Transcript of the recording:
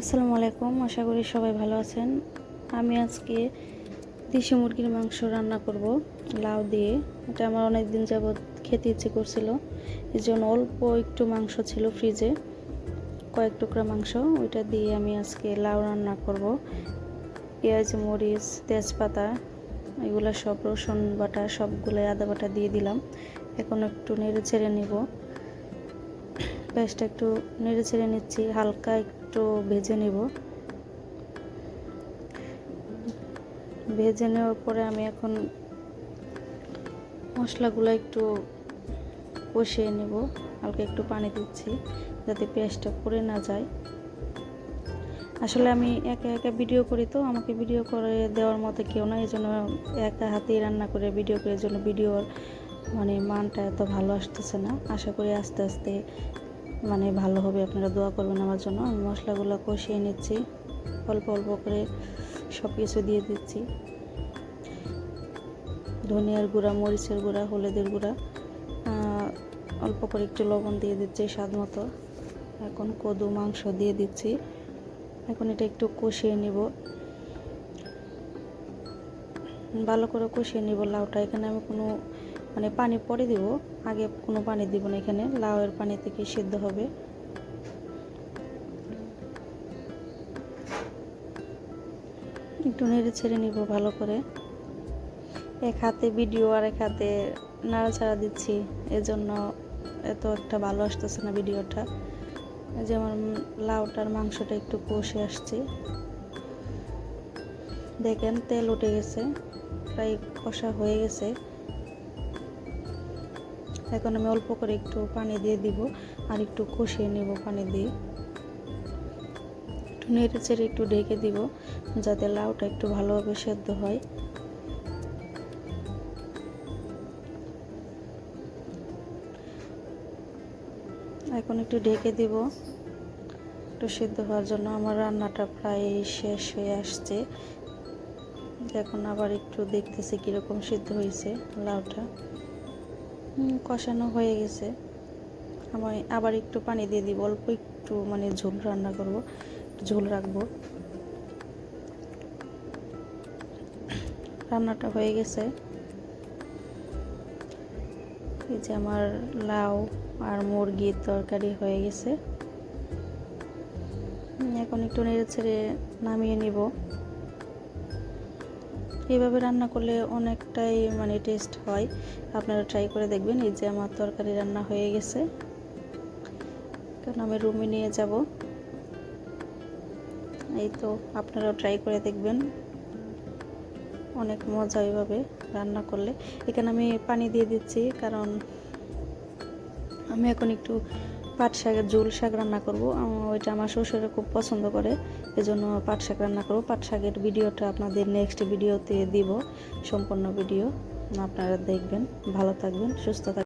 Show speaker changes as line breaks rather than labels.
আসসালামু আলাইকুম, আশা করি সবাই ভালো আছেন। আমি আজকে দেশি মুরগির মাংস রান্না করব, লাউ দিয়ে। এটা আমার অনেক দিন যাবৎ খেতে ইচ্ছে করছিল। এই জন্য অল্প একটু মাংস ছিল ফ্রিজে, কয়েক টুকরা মাংস। ওইটা দিয়ে আমি আজকে লাউ রান্না করব। পেঁয়াজ, মরিচ, তেজপাতা, এগুলো সব রসুন বাটা সবগুলো আদা বাটা দিয়ে দিলাম। এখন একটু নেড়ে ছেড়ে নিব। পেঁয়াজটা একটু নেড়ে ছেড়ে নিচ্ছি, হালকা একটু ভেজে নেব। ভেজে নেওয়ার পরে আমি এখন মশলাগুলো একটু কষিয়ে নেব। হালকা একটু পানি দিচ্ছি যাতে পেঁয়াজটা পুড়ে না যায়। আসলে আমি একা একা ভিডিও করি তো, আমাকে ভিডিও করে দেওয়ার মতো কেউ না এই জন্য একা হাতেই রান্না করে ভিডিও করে জন্য ভিডিওর মানে মানটা এত ভালো আসতেছে না। আশা করি আস্তে আস্তে মানে ভালো হবে, আপনারা দোয়া করবেন আমার জন্য। আমি মশলাগুলো কষিয়ে নিচ্ছি, অল্প অল্প করে সব কিছু দিয়ে দিচ্ছি। ধনিয়ার গুঁড়া, মরিচের গুঁড়া, হলুদের গুঁড়া অল্প করে একটু লবণ দিয়ে দিচ্ছি স্বাদ মতো। এখন কদু, মাংস দিয়ে দিচ্ছি। এখন এটা একটু কষিয়ে নিব। ভালো করে কষিয়ে নিব লাউটা। এখানে আমি কোনো মানে পানি পরে দিব। আগে কোনো পানি দিব না এখানে, লাউয়ের পানি থেকে সিদ্ধ হবে। একটু নেড়ে ছেড়ে নিব ভালো করে। এক হাতে ভিডিও আর এক হাতে নাড়াচাড়া দিচ্ছি, এজন্য এত একটা ভালো আসতেছে না ভিডিওটা। যেমন লাউটার মাংসটা একটু কষে আসছে। দেখেন তেল উঠে গেছে, প্রায় কষা হয়ে গেছে। এখন আমি অল্প করে একটু পানি দিয়ে দিব আর একটু কষিয়ে নেব পানি দিয়ে। একটু নেড়ে চেড়ে একটু ঢেকে দিব যাতে লাউটা একটু ভালোভাবে সেদ্ধ হয়। এখন একটু ঢেকে দিব। একটু সিদ্ধ হওয়ার জন্য আমার রান্নাটা প্রায় শেষ হয়ে আসছে। এখন আবার একটু দেখতেছি কীরকম সিদ্ধ হয়েছে লাউটা। কষানো হয়ে গেছে। আমি আবার একটু পানি দিয়ে দিব, অল্প একটু মানে ঝোল রান্না করব ঝোল রাখব। রান্নাটা হয়ে গেছে। এই যে আমার লাউ আর মুরগির তরকারি হয়ে গেছে। এখন একটু নেড়ে ছেড়ে নামিয়ে নিব। এইভাবে রান্না করলে অনেকটাই মানে টেস্ট হয়। আপনারা ট্রাই করে দেখবেন, এই যে আমার তরকারি রান্না হয়ে গেছে। কারণ আমি রুমে নিয়ে যাব। এই তো আপনারাও ট্রাই করে দেখবেন। অনেক মজা ওইভাবে রান্না করলে। এখানে আমি পানি দিয়ে দিচ্ছি, কারণ আমি এখন একটু পাট শাকের ঝোল শাক রান্না করব। ওইটা আমার শ্বশুরে খুব পছন্দ করে, এজন্য পাট শাক রান্না করব। পাট শাকের ভিডিওটা আপনাদের নেক্সট ভিডিওতে দিব, সম্পূর্ণ ভিডিও। আপনারা দেখবেন, ভালো থাকবেন, সুস্থ থাকবেন।